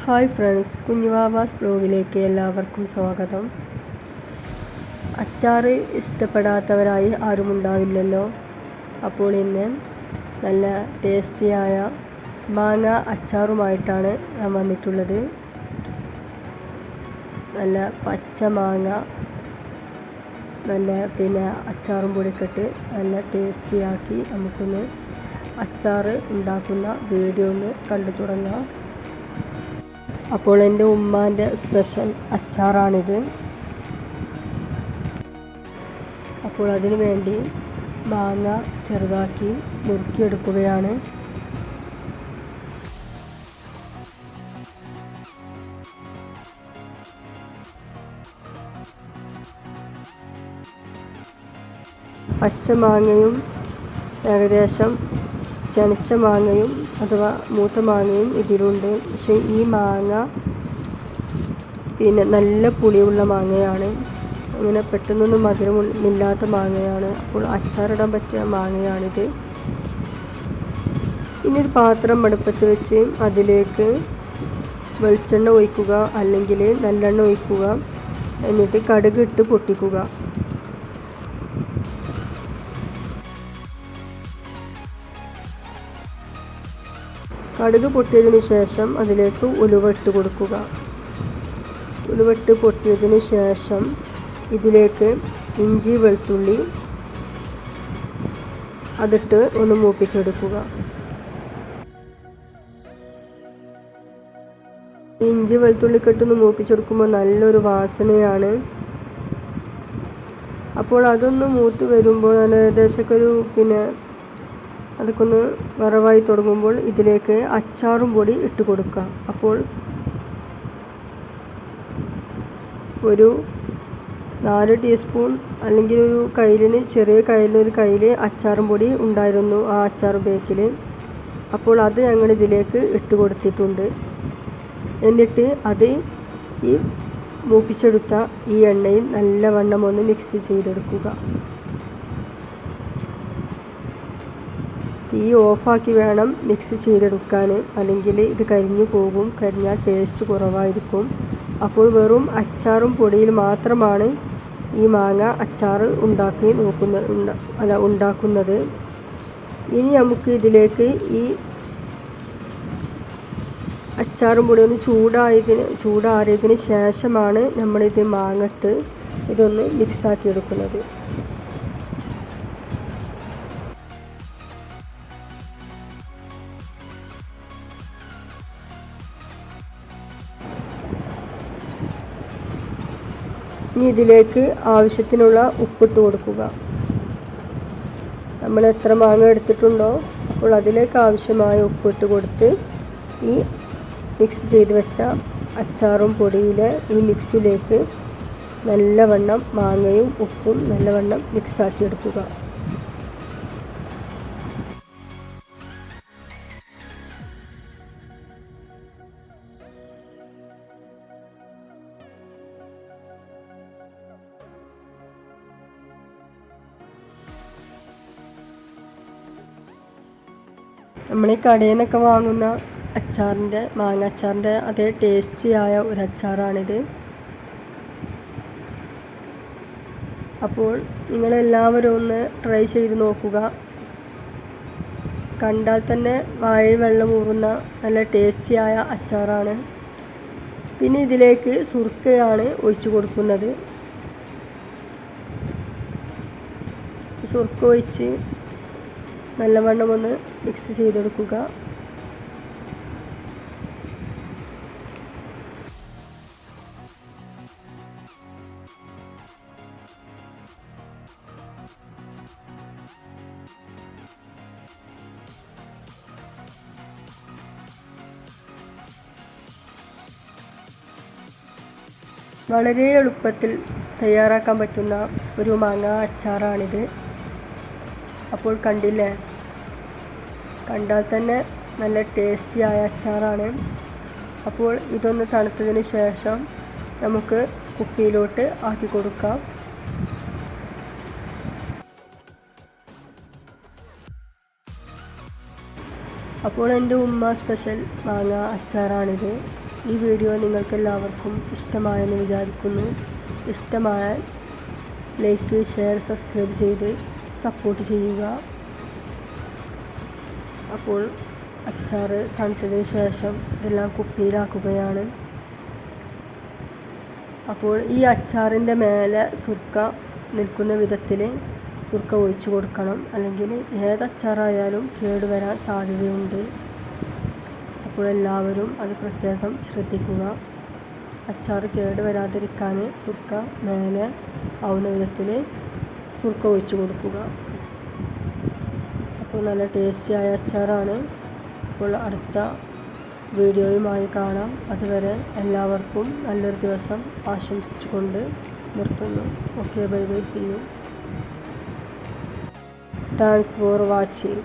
Hi friends കുഞ്ഞുവാബാസ് ബ്ലോഗിലേക്ക് എല്ലാവർക്കും സ്വാഗതം. അച്ചാർ ഇഷ്ടപ്പെടാത്തവരായി ആരുമുണ്ടാവില്ലല്ലോ അപ്പോൾ ഇന്ന് നല്ല ടേസ്റ്റിയായ മാങ്ങ അച്ചാറുമായിട്ടാണ് ഞാൻ വന്നിട്ടുള്ളത്. നല്ല പച്ച മാങ്ങ നല്ല പിന്നെ അച്ചാറും പൊടിക്കിട്ട് നല്ല ടേസ്റ്റിയാക്കി നമുക്കൊന്ന് അച്ചാർ ഉണ്ടാക്കുന്ന വീഡിയോ ഒന്ന് കണ്ടു തുടങ്ങാം. അപ്പോൾ എന്റെ ഉമ്മാന്റെ സ്പെഷ്യൽ അച്ചാറാണിത്. അപ്പോൾ അതിനു വേണ്ടി മാങ്ങ ചെറുതാക്കി നുറുക്കിയെടുക്കുകയാണ്. പച്ച മാങ്ങയും ഏകദേശം ചനച്ച മാങ്ങയും അഥവാ മൂത്ത മാങ്ങയും ഇതിലുണ്ട്. പക്ഷേ ഈ മാങ്ങ പിന്നെ നല്ല പുളിയുള്ള മാങ്ങയാണ്. അങ്ങനെ പെട്ടെന്നൊന്നും മധുരമില്ലാത്ത മാങ്ങയാണ്. അപ്പോൾ അച്ചാറിടാൻ പറ്റിയ മാങ്ങയാണിത്. ഇനി ഒരു പാത്രം അടുപ്പത്ത് വെച്ച് അതിലേക്ക് വെളിച്ചെണ്ണ ഒഴിക്കുക അല്ലെങ്കിൽ നല്ലെണ്ണ ഒഴിക്കുക. എന്നിട്ട് കടുക് ഇട്ട് പൊട്ടിക്കുക. കടുക് പൊട്ടിയതിന് ശേഷം അതിലേക്ക് ഉലുവട്ട് കൊടുക്കുക. ഉലുവട്ട് പൊട്ടിയതിന് ശേഷം ഇതിലേക്ക് ഇഞ്ചി വെളുത്തുള്ളി അതിട്ട് ഒന്ന് മൂപ്പിച്ചെടുക്കുക. ഇഞ്ചി വെളുത്തുള്ളിക്കെട്ടൊന്ന് മൂപ്പിച്ചെടുക്കുമ്പോൾ നല്ലൊരു വാസനയാണ്. അപ്പോൾ അതൊന്ന് മൂത്ത് വരുമ്പോൾ ഏകദേശമൊക്കെ ഒരു പിന്നെ അതൊക്കെ ഒന്ന് വറവായി തുടങ്ങുമ്പോൾ ഇതിലേക്ക് അച്ചാറും പൊടി ഇട്ട് കൊടുക്കുക അപ്പോൾ ഒരു നാല് ടീസ്പൂൺ അല്ലെങ്കിൽ ഒരു കയ്യിലിന് ചെറിയ കയ്യിലിന് ഒരു കയ്യിൽ അച്ചാറും പൊടി ഉണ്ടായിരുന്നു ആ അച്ചാർ ബേക്കിൽ. അപ്പോൾ അത് ഞങ്ങൾ ഇതിലേക്ക് ഇട്ട് കൊടുത്തിട്ടുണ്ട്. എന്നിട്ട് അത് ഈ മൂപ്പിച്ചെടുത്ത ഈ എണ്ണയിൽ നല്ലവണ്ണം ഒന്ന് മിക്സ് ചെയ്തെടുക്കുക. തീ ഓഫാക്കി വേണം മിക്സ് ചെയ്തെടുക്കാൻ. അല്ലെങ്കിൽ ഇത് കരിഞ്ഞു പോകും. കരിഞ്ഞാൽ ടേസ്റ്റ് കുറവായിരിക്കും. അപ്പോൾ വെറും അച്ചാറും പൊടിയിൽ മാത്രമാണ് ഈ മാങ്ങ അച്ചാർ ഉണ്ടാക്കി നോക്കുന്ന അല്ല ഉണ്ടാക്കുന്നത്. ഇനി നമുക്ക് ഇതിലേക്ക് ഈ അച്ചാറും പൊടി ഒന്ന് ചൂടായതിന് ചൂടാറിയതിന് ശേഷമാണ് നമ്മളിത് മാങ്ങട്ട് ഇതൊന്ന് മിക്സാക്കി എടുക്കുന്നത്. ഇനി ഇതിലേക്ക് ആവശ്യത്തിനുള്ള ഉപ്പിട്ട് കൊടുക്കുക. നമ്മൾ എത്ര മാങ്ങ എടുത്തിട്ടുണ്ടോ അപ്പോൾ അതിലേക്ക് ആവശ്യമായ ഉപ്പിട്ട് കൊടുത്ത് ഈ മിക്സ് ചെയ്ത് വെച്ച അച്ചാറും പൊടിയിലെ ഈ മിക്സിലേക്ക് നല്ലവണ്ണം മാങ്ങയും ഉപ്പും നല്ലവണ്ണം മിക്സാക്കി എടുക്കുക. നമ്മൾ ഈ കടയിൽ നിന്നൊക്കെ വാങ്ങുന്ന അച്ചാറിന്റെ മാങ്ങ അച്ചാറിന്റെ അതേ ടേസ്റ്റിയായ ഒരു അച്ചാറാണിത് അപ്പോൾ നിങ്ങളെല്ലാവരും ഒന്ന് ട്രൈ ചെയ്ത് നോക്കുക. കണ്ടാൽ തന്നെ വാഴ വെള്ളം ഊറുന്ന നല്ല ടേസ്റ്റിയായ അച്ചാറാണ്. പിന്നെ ഇതിലേക്ക് സുർക്കയാണ് ഒഴിച്ചു കൊടുക്കുന്നത്. സുർക്ക ഒഴിച്ച് നല്ലവണ്ണം ഒന്ന് മിക്സ് ചെയ്തെടുക്കുക. വളരെ എളുപ്പത്തിൽ തയ്യാറാക്കാൻ പറ്റുന്ന ഒരു മാങ്ങ അച്ചാറാണിത്. അപ്പോൾ കണ്ടില്ലേ? കണ്ടാൽ തന്നെ നല്ല ടേസ്റ്റിയായ അച്ചാറാണ്. അപ്പോൾ ഇതൊന്ന് തണുത്തതിന് ശേഷം നമുക്ക് കുപ്പിയിലോട്ട് ആക്കി കൊടുക്കാം. അപ്പോൾ എന്റെ ഉമ്മ സ്പെഷ്യൽ മാങ്ങ അച്ചാറാണിത്. ഈ വീഡിയോ നിങ്ങൾക്കെല്ലാവർക്കും ഇഷ്ടമായെന്ന് വിചാരിക്കുന്നു. ഇഷ്ടമായാൽ ലൈക്ക് ഷെയർ സബ്സ്ക്രൈബ് ചെയ്ത് സപ്പോർട്ട് ചെയ്യുക. അപ്പോൾ അച്ചാർ തണുത്തതിന് ശേഷം ഇതെല്ലാം കുപ്പിയിലാക്കുകയാണ്. അപ്പോൾ ഈ അച്ചാറിന്റെ മേലെ സുർക്ക നിൽക്കുന്ന വിധത്തിൽ സുർക്ക ഒഴിച്ചു കൊടുക്കണം. അല്ലെങ്കിൽ ഏത് അച്ചാറായാലും കേടുവരാൻ സാധ്യതയുണ്ട്. അപ്പോൾ എല്ലാവരും അത് പ്രത്യേകം ശ്രദ്ധിക്കുക. അച്ചാർ കേടുവരാതിരിക്കാൻ സുർക്ക മേലെ ആവുന്ന വിധത്തിൽ സുർക്ക ഒഴിച്ചു കൊടുക്കുക. അപ്പോൾ നല്ല ടേസ്റ്റിയായ അച്ചാറാണ്. അപ്പോൾ അടുത്ത വീഡിയോയുമായി കാണാം. അതുവരെ എല്ലാവർക്കും നല്ലൊരു ദിവസം ആശംസിച്ചുകൊണ്ട് നിർത്തുന്നു. Okay bye bye see you thanks for watching